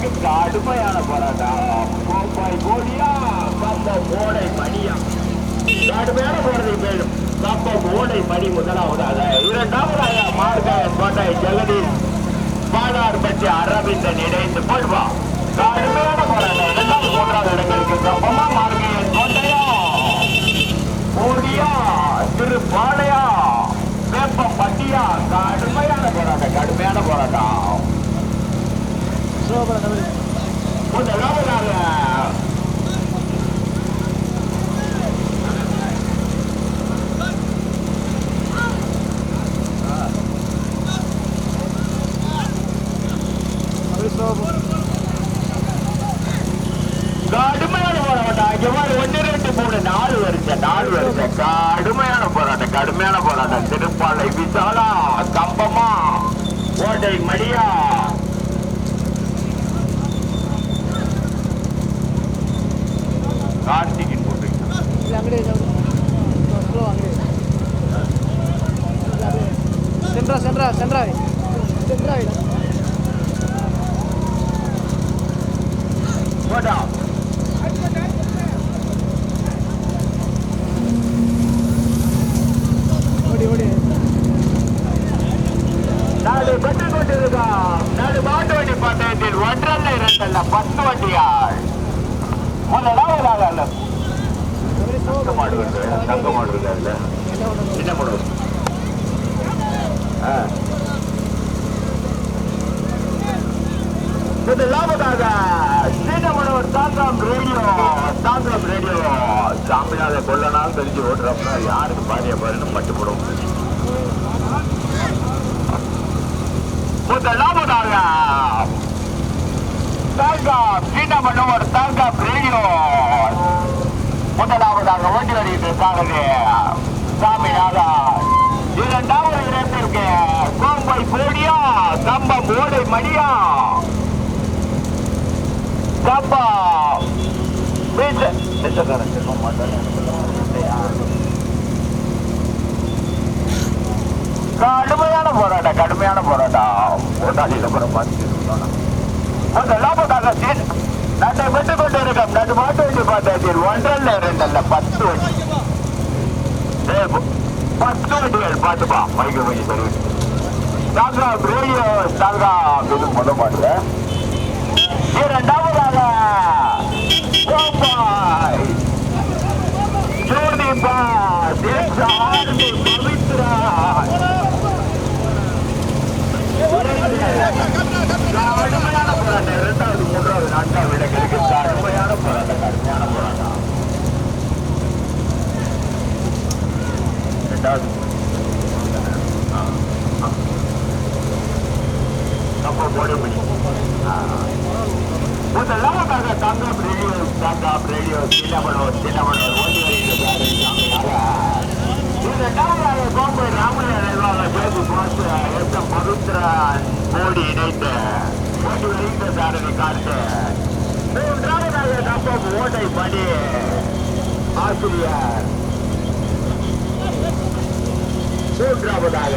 பிடிப்பதற்கு கடுமையான போராட்டம். கோப்பாய் கோடியா கம்பம் ஓடை மணியா கடுமையான போராட்டம் மேலும் கம்பம் ஓடை மணி முதலாவதாக. இரண்டாவதாக மார்காய கோட்டை ஜெகதீஷ் பாடார் பற்றி அரவிந்தன் இணைந்து கொள்வா கடுமையான போராட்டம். இரண்டாவது மூன்றாவது இடங்களுக்கு கம்பமா மார்காயன் கோட்டையா? கோடியா திருப்பாளையா வேப்ப பட்டியா கடுமையான போராட்டம். கடுமையான போராட்டம். கடுமையான போராட்டம். இங்க பாரு, ரெண்டு மூணு நாலு வருஷம் நாலு வருஷம் கடுமையான போராட்டம். கடுமையான போராட்டம் திருப்பாலை விசாலா கம்பமா கோட்டை மடியா. சென்ட்ரா சென்ட்ரா சென்ட்ரா சென்ட்ரா வாடா ஓடி ஓடி. நாலு பட்டு கொண்டிருக்கா நாலு மாட்டு வண்டி பந்தயத்தில் ஒன்றல்ல இரண்டல்ல பத்து வண்டியாள் முன்னதாக தங்க மாடு தங்க மாடு இருக்காருல்ல என்ன பண்ணுவோம் முதலாவதாக சீனமனூர் தாங்காம் ரேடியோ தாங்காம் ரேடியோ. சாமியாத கொள்ளனாலும் தெரிஞ்சு ஓட்டுறோம்னா யாருக்கு பாதிய பாருன்னு மட்டும் போடும் முதலாவதாக தாங்காம் சீனமனூர் தாங்காம் ரேடியோ. முதலாவதாக ஓட்டி வருகின்றார்கள் சாமிநாதா. இரண்டாவது இடத்திற்கு கோம்பை போடியா கம்பம் ஓடை மணியா? கம்பம் கடுமையான போராட்டம் கடுமையான போராட்டம். போட்டாளியில கூட பார்த்துட்டு முதலாவதாக சீன். நட்டை விட்டு கொண்டு இருக்கும். நட்டு மாட்டு வண்டி பார்த்தாச்சு ஒன்றல்ல ரெண்டல்ல பத்து வண்டி பத்து வண்டிகள் பார்த்துப்பா. மைக்கு மைக்கு தெரிவித்து தாங்கா ரேடியோ தாங்கா அப்படின்னு சொல்ல மாட்டேன் இரண்டாவதாக கோபாய். ஜோதிபா தேச ஆர்மி பவித்ரா கடுமையான போராட்டம். இரண்டாவது மூன்றாவது நான்காவது இடங்களுக்கு கடுமையான போராட்டம். கடுமையான போராட்டம். இரண்டாவது கப்ப போட முடியும் முதலாவதாக தங்கம் ரேடியோ தங்கம் ரேடியோ சின்னமனோர் சின்னமனோர் ஓட்டி வருகிறது இரண்டாவதாக கோம்பை ராமலிங்க நிர்வாக ஜோதி எஸ் எம் பவித்ரன் மோடி இணைந்து ஓட்டி வருகின்ற சாரதி காட்டு மூன்றாவதாக கப்பம் ஓட்டை பணி ஆசிரியர் மூன்றாவதாக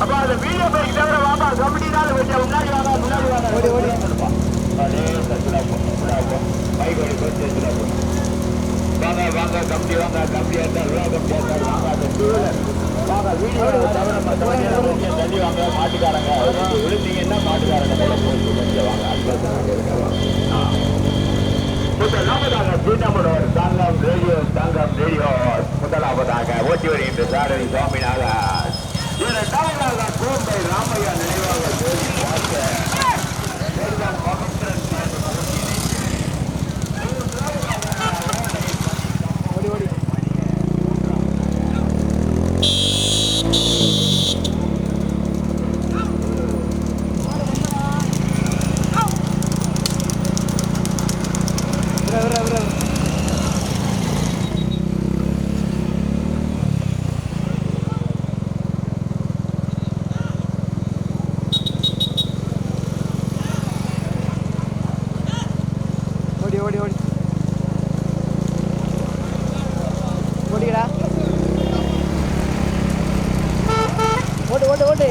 அப்ப அந்த வீடியோ தவிர வாமா கமிட்டினால வச்சா முன்னாடி வாங்க முன்னாடி வாங்க ஓடி, ஓடி. வாங்க வாங்க கமிட்டி வாங்க இருந்தா வாங்க வீடியோ தவிர தள்ளி வாங்க மாட்டுக்காரங்க. விழுந்து- விழுந்தீங்கன்னா மாட்டுக்காரங்க? வாங்க முதலாவதாக சீனமுடவர் தாங்காம் ரேடியோ தாங்காம் ரேடியோ முதலாவதாக ஓட்டி வருகின்ற சாரதி சுவாமிநாதன். இரண்டாவதாக ராமையா நினைவு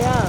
ஓடு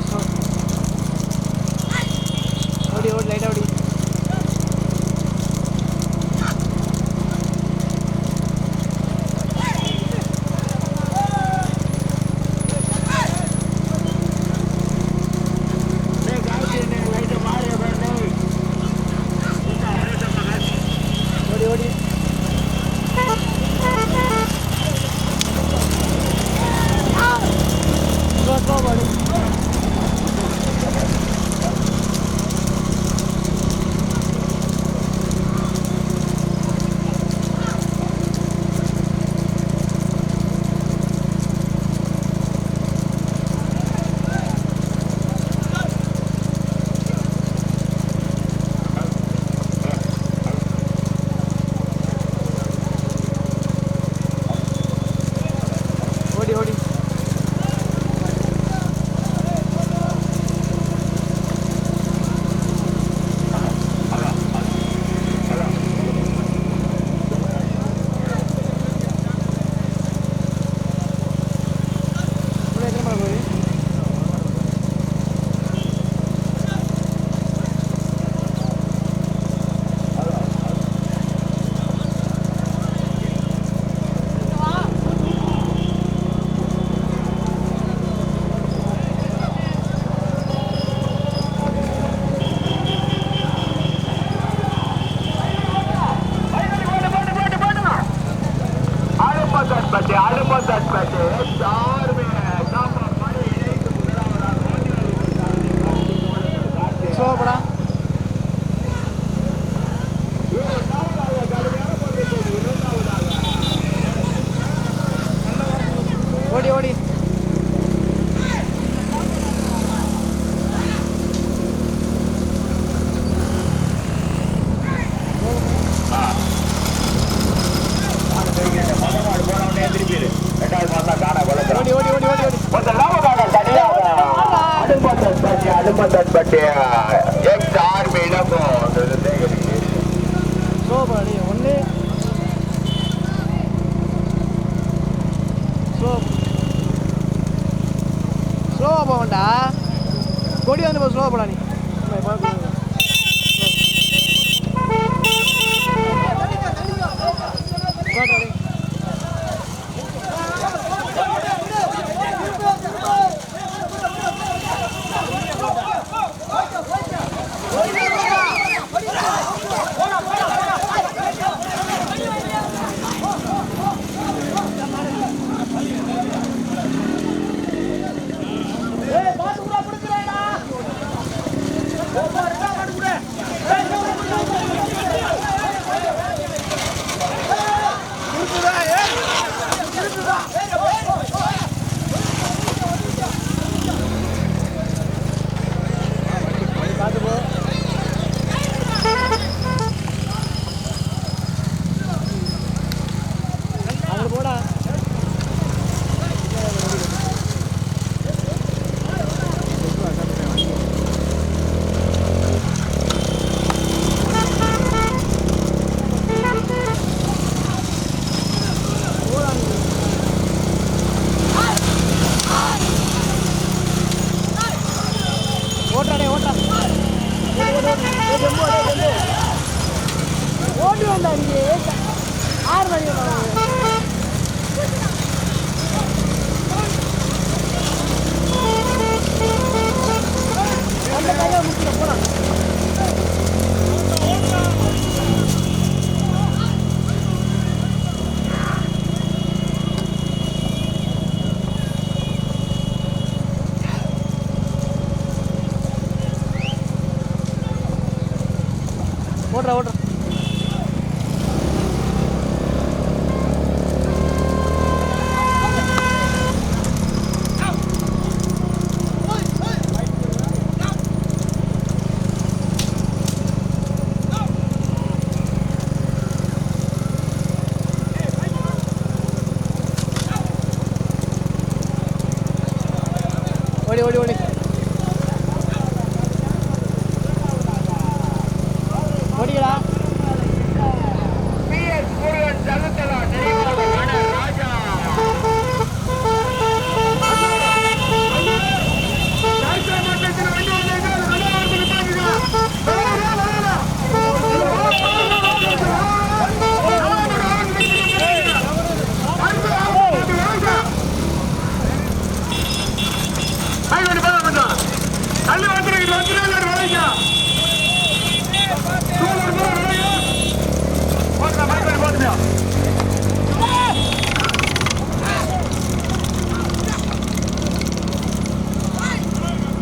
chicos. ഓടി ഓടി ഓടി.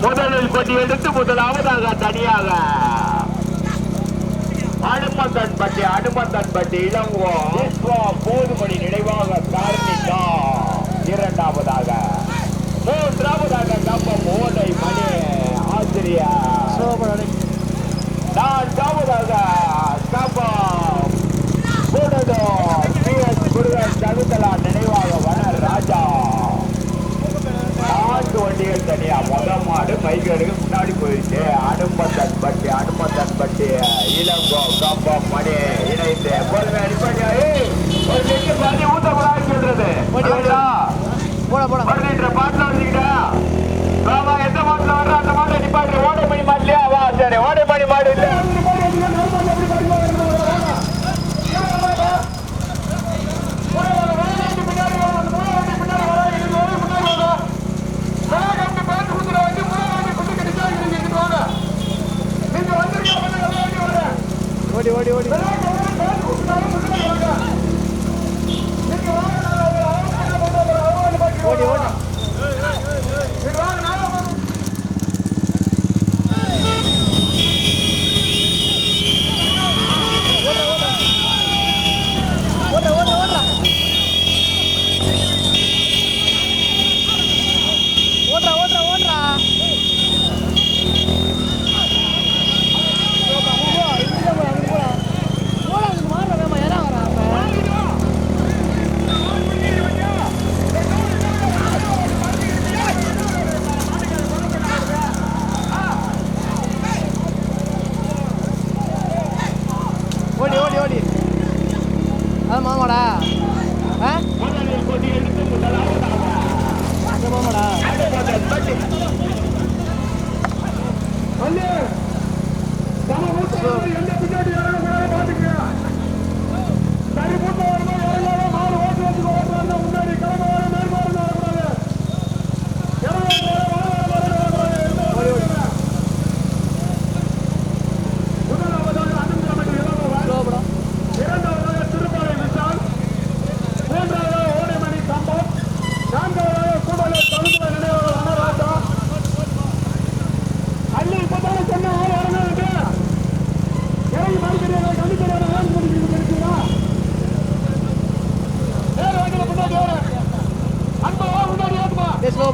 முதலில் கொடி எடுத்து முதலாவதாக தனியாக அனுமந்தன் பட்டி அனுமந்தன் பட்டி இளங்குவோம் மூணு மணி நினைவாக கார்ணிகா இரண்டாவதாக மூன்றாவதாக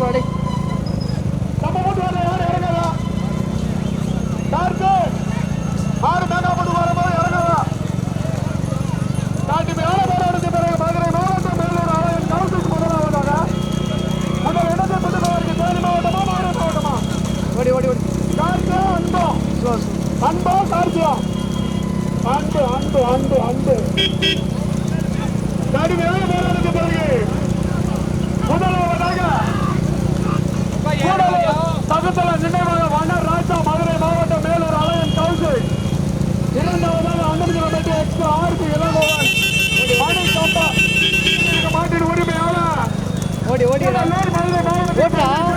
already. 跑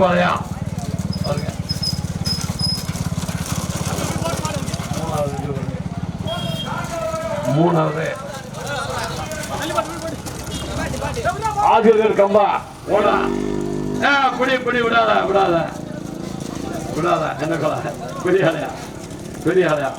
பாருயா பாருங்க. மூணாவது. ஆசிரியர் கம்பா ஓடா. குடி குடி விடாத விடாத. விடாத என்ன கொலை பெரிய ஆலையா பெரிய ஆலையா